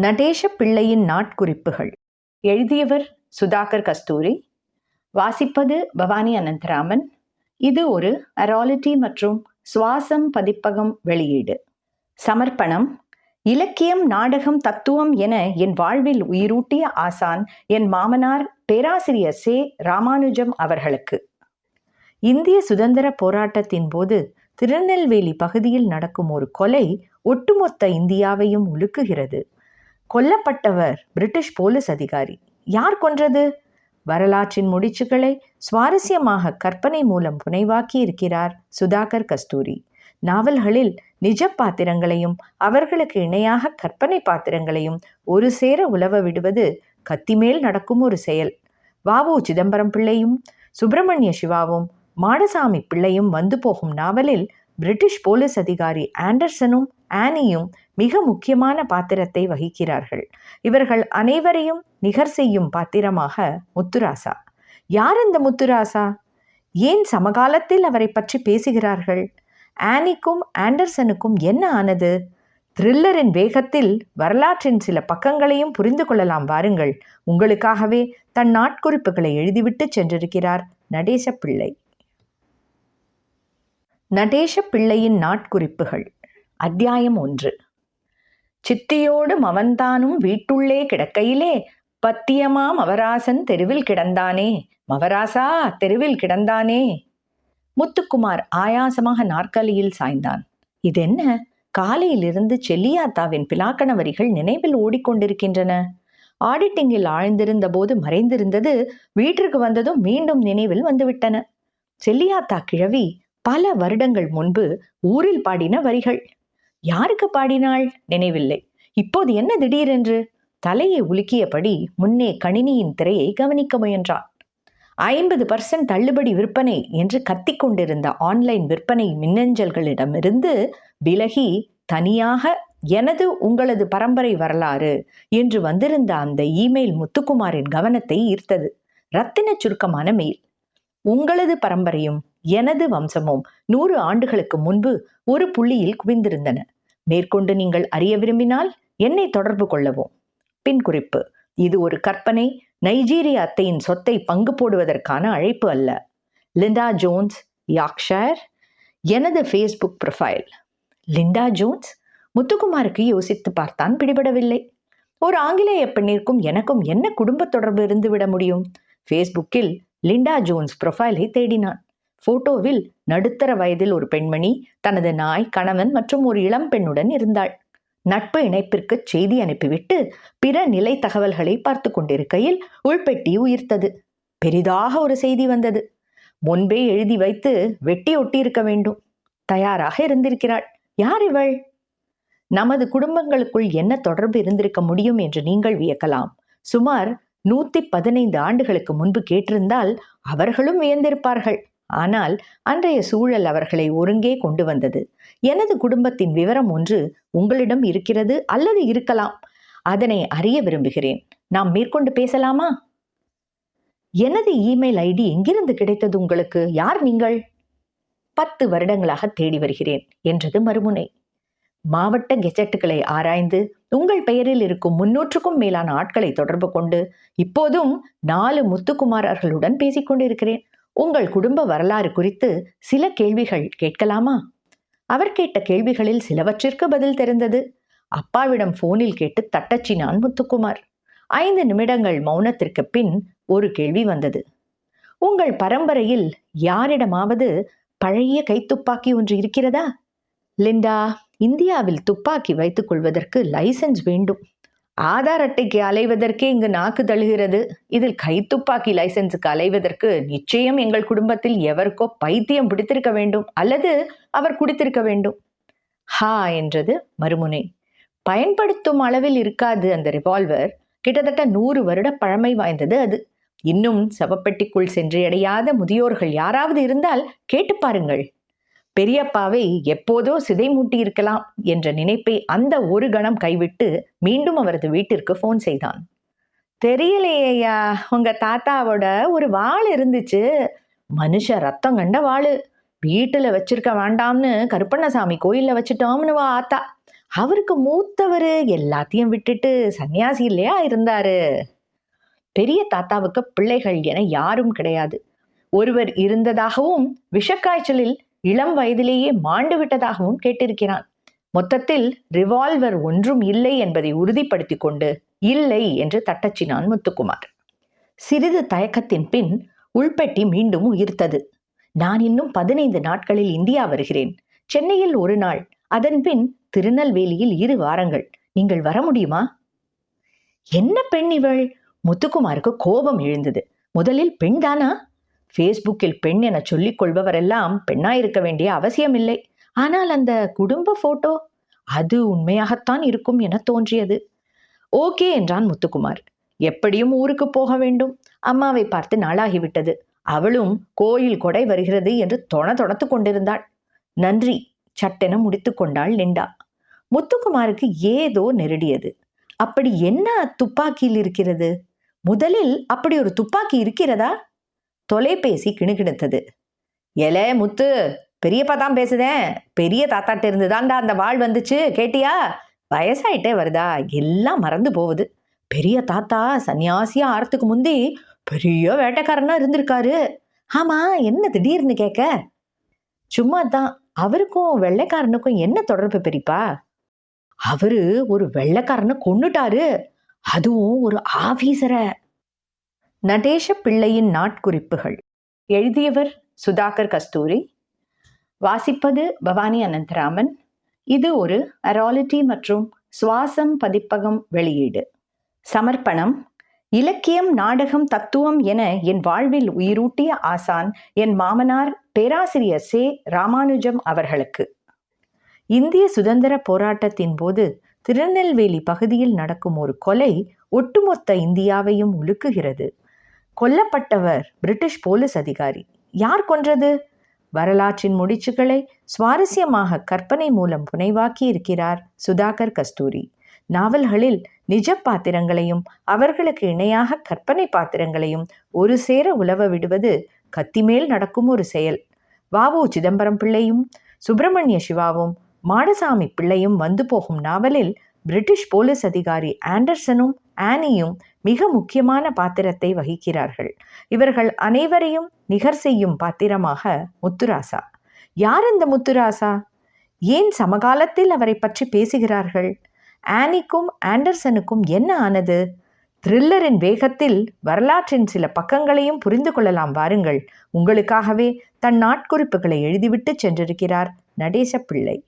நடேஷ பிள்ளையின் நாட்குறிப்புகள். எழுதியவர் சுதாகர் கஸ்தூரி. வாசிப்பது பவானி அனந்தராமன். இது ஒரு அராலிட்டி மற்றும் சுவாசம் பதிப்பகம் வெளியீடு. சமர்ப்பணம் இலக்கியம் நாடகம் தத்துவம் என என் வாழ்வில் உயிரூட்டிய ஆசான் என் மாமனார் பேராசிரியர் சே. ராமானுஜம் அவர்களுக்கு. இந்திய சுதந்திர போராட்டத்தின் போது திருநெல்வேலி பகுதியில் நடக்கும் ஒரு கொலை ஒட்டுமொத்த இந்தியாவையும் உலுக்குகிறது. கொல்லப்பட்டவர் பிரிட்டிஷ் போலீஸ் அதிகாரி. யார் கொன்றது? வரலாற்றின் முடிச்சுகளை சுவாரஸ்யமாக கற்பனை மூலம் புனைவாக்கி இருக்கிறார் சுதாகர் கஸ்தூரி. நாவல்களில் நிஜ பாத்திரங்களையும் அவர்களுக்கு இணையாக கற்பனை பாத்திரங்களையும் ஒரு சேர உலவ விடுவது கத்திமேல் நடக்கும் ஒரு செயல். வாவு சிதம்பரம் பிள்ளையும் சுப்பிரமணிய சிவாவும் மாடசாமி பிள்ளையும் வந்து போகும் நாவலில் பிரிட்டிஷ் போலீஸ் அதிகாரி ஆண்டர்சனும் ஆனியும் மிக முக்கியமான பாத்திரத்தை வகிக்கிறார்கள். இவர்கள் அனைவரையும் நிகர் செய்யும் பாத்திரமாக முத்துராசா. யார் இந்த முத்துராசா? ஏன் சமகாலத்தில் அவரை பற்றி பேசுகிறார்கள்? ஆனிக்கும் ஆண்டர்சனுக்கும் என்ன ஆனது? த்ரில்லரின் வேகத்தில் வரலாற்றின் சில பக்கங்களையும் புரிந்து கொள்ளலாம் வாருங்கள். உங்களுக்காகவே தன் நாட்குறிப்புகளை எழுதிவிட்டு சென்றிருக்கிறார் நடேச பிள்ளை நடேச பிள்ளையின் நாட்குறிப்புகள். அத்தியாயம் ஒன்று. சித்தியோடு மவன்தானும் வீட்டுள்ளே கிடக்கையிலே பத்தியமா மவராசன் தெருவில் கிடந்தானே மவராசா தெருவில் கிடந்தானே. முத்துக்குமார் ஆயாசமாக நாற்காலியில் சாய்ந்தான். இதென்ன? காலையிலிருந்து செல்லியாத்தாவின் பிலாக்கண வரிகள் நினைவில் ஓடிக்கொண்டிருக்கின்றன. ஆடிட்டிங்கில் ஆழ்ந்திருந்த போது மறைந்திருந்தது வீட்டிற்கு வந்ததும் மீண்டும் நினைவில் வந்துவிட்டன. செல்லியாத்தா கிழவி பல வருடங்கள் முன்பு ஊரில் பாடின வரிகள். யாருக்கு பாடினாள்? நினைவில்லை. இப்போது என்ன திடீரென்று? தலையை உலுக்கியபடி முன்னே கணினியின் திரையை கவனிக்க முயன்றான். ஐம்பது பர்சன்ட் தள்ளுபடி விற்பனை என்று கத்திக்கொண்டிருந்த ஆன்லைன் விற்பனை மின்னஞ்சல்களிடமிருந்து விலகி தனியாக எனது உங்களது பரம்பரை வரலாறு என்று வந்திருந்த அந்த இமெயில் முத்துக்குமாரின் கவனத்தை ஈர்த்தது. ரத்தின சுருக்கமான மெயில். உங்களது பரம்பரையும் எனது வம்சமும் நூறு ஆண்டுகளுக்கு முன்பு ஒரு புள்ளியில் குவிந்திருந்தன. மேற்கொண்டு நீங்கள் அறிய விரும்பினால் என்னை தொடர்பு கொள்ளவும். பின் குறிப்பு இது ஒரு கற்பனை நைஜீரிய அத்தையின் சொத்தை பங்கு போடுவதற்கான அழைப்பு அல்ல. லிண்டா ஜோன்ஸ் யாக்ஷயர் எனது ஃபேஸ்புக் ப்ரொஃபைல் லிண்டா ஜோன்ஸ் முத்துக்குமாருக்கு யோசித்து பார்த்தான் பிடிபடவில்லை. ஒரு ஆங்கிலேய பெண்ணிற்கும் எனக்கும் என்ன குடும்ப தொடர்பு இருந்து விட முடியும்? ஃபேஸ்புக்கில் லிண்டா ஜோன்ஸ் ப்ரொஃபைலை தேடினான். போட்டோவில் நடுத்தர வயதில் ஒரு பெண்மணி தனது நாய் கணவன் மற்றும் ஒரு இளம் பெண்ணுடன் இருந்தாள். நட்பு இணைப்பிற்கு செய்தி அனுப்பிவிட்டு பிற நிலை தகவல்களை பார்த்து கொண்டிருக்கையில் உள்பெட்டி உயிர்த்தது. பெரிதாக ஒரு செய்தி வந்தது. முன்பே எழுதி வைத்து வெட்டி ஒட்டி இருக்க வேண்டும். தயாராக இருந்திருக்கிறாள். யார் இவள்? நமது குடும்பங்களுக்குள் என்ன தொடர்பு இருந்திருக்க முடியும் என்று நீங்கள் வியக்கலாம். சுமார் நூத்தி பதினைந்து ஆண்டுகளுக்கு முன்பு கேட்டிருந்தால் அவர்களும் வியந்திருப்பார்கள். ஆனால் அன்றைய சூழல் அவர்களை ஒருங்கே கொண்டு வந்தது. எனது குடும்பத்தின் விவரம் ஒன்று உங்களிடம் இருக்கிறது அல்லது இருக்கலாம். அதனை அறிய விரும்புகிறேன். நாம் மேற்கொண்டு பேசலாமா? எனது இமெயில் ஐடி எங்கிருந்து கிடைத்தது உங்களுக்கு? யார் நீங்கள்? பத்து வருடங்களாக தேடி வருகிறேன் என்றது மறுமுனை. மாவட்ட கெஜெட்டுகளை ஆராய்ந்து உங்கள் பெயரில் இருக்கும் முன்னூற்றுக்கும் மேலான ஆட்களை தொடர்பு கொண்டு இப்போதும் நாலு முத்துக்குமாரர்களுடன் பேசிக்கொண்டிருக்கிறேன். உங்கள் குடும்ப வரலாறு குறித்து சில கேள்விகள் கேட்கலாமா? அவர் கேட்ட கேள்விகளில் சிலவற்றிற்கு பதில் தெரிந்தது. அப்பாவிடம் போனில் கேட்டு தட்டச்சினான் முத்துக்குமார். ஐந்து நிமிடங்கள் மௌனத்திற்கு பின் ஒரு கேள்வி வந்தது. உங்கள் பரம்பரையில் யாரிடமாவது பழைய கைத்துப்பாக்கி ஒன்று இருக்கிறதா? லிண்டா இந்தியாவில் துப்பாக்கி வைத்துக் கொள்வதற்கு லைசன்ஸ் வேண்டும். ஆதார் அட்டைக்கு அலைவதற்கே இங்கு நாக்கு தழுகிறது. இதில் கைத்துப்பாக்கி லைசன்ஸுக்கு அலைவதற்கு நிச்சயம் எங்கள் குடும்பத்தில் எவருக்கோ பைத்தியம் பிடித்திருக்க வேண்டும் அல்லது அவர் குடித்திருக்க வேண்டும். ஹா என்றது மறுமுனை. பயன்படுத்தும் அளவில் இருக்காது அந்த ரிவால்வர் கிட்டத்தட்ட நூறு வருட பழமை வாய்ந்தது அது. இன்னும் சவப்பெட்டிக்குள் சென்றடையாத முதியோர்கள் யாராவது இருந்தால் கேட்டு பாருங்கள். பெரியப்பாவை எப்போதோ சிதை மூட்டி இருக்கலாம் என்ற நினைப்பை அந்த ஒரு கணம் கைவிட்டு மீண்டும் அவரது வீட்டிற்கு ஃபோன் செய்தான். தெரியலையா உங்க தாத்தாவோட ஒரு வாள் இருந்துச்சு. மனுஷ ரத்தம் கண்ட வாள். வீட்டில் வச்சிருக்க வேண்டாம்னு கருப்பண்ணசாமி கோயிலில் வச்சுட்டோம்னு வா ஆத்தா. அவருக்கு மூத்தவர் எல்லாத்தையும் விட்டுட்டு சன்னியாசி இல்லையா இருந்தாரு. பெரிய தாத்தாவுக்கு பிள்ளைகள் என யாரும் கிடையாது. ஒருவர் இருந்ததாகவும் விஷக்காய்ச்சலில் இளம் வயதிலேயே மாண்டு விட்டதாகவும் கேட்டிருக்கிறான். மொத்தத்தில் ரிவால்வர் ஒன்றும் இல்லை என்பதை உறுதிப்படுத்தி கொண்டு இல்லை என்று தட்டச்சினான் முத்துக்குமார். சிறிது தயக்கத்தின் பின் உள்பெட்டி மீண்டும் உயிர்த்தது. நான் இன்னும் பதினைந்து நாட்களில் இந்தியா வருகிறேன். சென்னையில் ஒரு நாள் அதன்பின் திருநெல்வேலியில் இரு வாரங்கள். நீங்கள் வர முடியுமா? என்ன பெண் இவள்? முத்துக்குமாருக்கு கோபம் எழுந்தது. முதலில் பெண்தானா? ஃபேஸ்புக்கில் பெண் என சொல்லிக் கொள்பவரெல்லாம் பெண்ணாயிருக்க வேண்டிய அவசியமில்லை. ஆனால் அந்த குடும்ப போட்டோ? அது உண்மையாகத்தான் இருக்கும் என தோன்றியது. ஓகே என்றான் முத்துக்குமார். எப்படியும் ஊருக்கு போக வேண்டும். அம்மாவை பார்த்து நாளாகிவிட்டது. அவளும் கோயில் கொடை வருகிறது என்று தொண தொணத்து கொண்டிருந்தாள். நன்றி சட்டென முடித்து கொண்டாள் லிண்டா முத்துக்குமாருக்கு ஏதோ நெருடியது. அப்படி என்ன துப்பாக்கியில் இருக்கிறது? முதலில் அப்படி ஒரு துப்பாக்கி இருக்கிறதா? தொலைபேசி கிணுகிணுத்தது. எலே முத்து பெரியப்பா தான் பேசுதேன் பெரிய தாத்தாட்ட இருந்து தான்டா அந்த வாழ் வந்துச்சு கேட்டியா? வயசாயிட்டே வருதா? எல்லாம் மறந்து போகுது. பெரிய தாத்தா சன்னியாசியா ஆறத்துக்கு முந்தி பெரிய வேட்டைக்காரனா இருந்திருக்காரு. ஆமா என்ன திடீர்னு கேட்க சும்மா தான். அவருக்கும் வெள்ளைக்காரனுக்கும் என்ன தொடர்பு பெரியப்பா? அவரு ஒரு வெள்ளைக்காரனை கொண்டுட்டாரு அதுவும் ஒரு ஆபீசரை. நடேஷ பிள்ளையின் நாட்குறிப்புகள். எழுதியவர் சுதாகர் கஸ்தூரி. வாசிப்பது பவானி அனந்தராமன். இது ஒரு அராலிட்டி மற்றும் சுவாசம் பதிப்பகம் வெளியீடு. சமர்ப்பணம் இலக்கியம் நாடகம் தத்துவம் என என் வாழ்வில் உயிரூட்டிய ஆசான் என் மாமனார் பேராசிரியர் சே. ராமானுஜம் அவர்களுக்கு. இந்திய சுதந்திர போராட்டத்தின் போது திருநெல்வேலி பகுதியில் நடக்கும் ஒரு கொலை ஒட்டுமொத்த இந்தியாவையும் உலுக்குகிறது. கொல்லப்பட்டவர் பிரிட்டிஷ் போலீஸ் அதிகாரி. யார் கொன்றது? வரலாற்றின் முடிச்சுகளை சுவாரஸ்யமாக கற்பனை மூலம் புனைவாக்கி இருக்கிறார் சுதாகர் கஸ்தூரி. நாவல்களில் நிஜ பாத்திரங்களையும் அவர்களுக்கு இணையாக கற்பனை பாத்திரங்களையும் ஒரு சேர உலவ விடுவது கத்திமேல் நடக்கும் ஒரு செயல். வாவு சிதம்பரம் பிள்ளையும் சுப்பிரமணிய சிவாவும் மாடசாமி பிள்ளையும் வந்து போகும் நாவலில் பிரிட்டிஷ் போலீஸ் அதிகாரி ஆண்டர்சனும் ஆனியும் மிக முக்கியமான பாத்திரத்தை வகிக்கிறார்கள். இவர்கள் அனைவரையும் நிகர் செய்யும் பாத்திரமாக முத்துராசா. யார் இந்த முத்துராசா? ஏன் சமகாலத்தில் அவரை பற்றி பேசுகிறார்கள்? ஆனிக்கும் ஆண்டர்சனுக்கும் என்ன ஆனது? த்ரில்லரின் வேகத்தில் வரலாற்றின் சில பக்கங்களையும் புரிந்து கொள்ளலாம் வாருங்கள். உங்களுக்காகவே தன் நாட்குறிப்புகளை எழுதிவிட்டு சென்றிருக்கிறார் நடேச பிள்ளை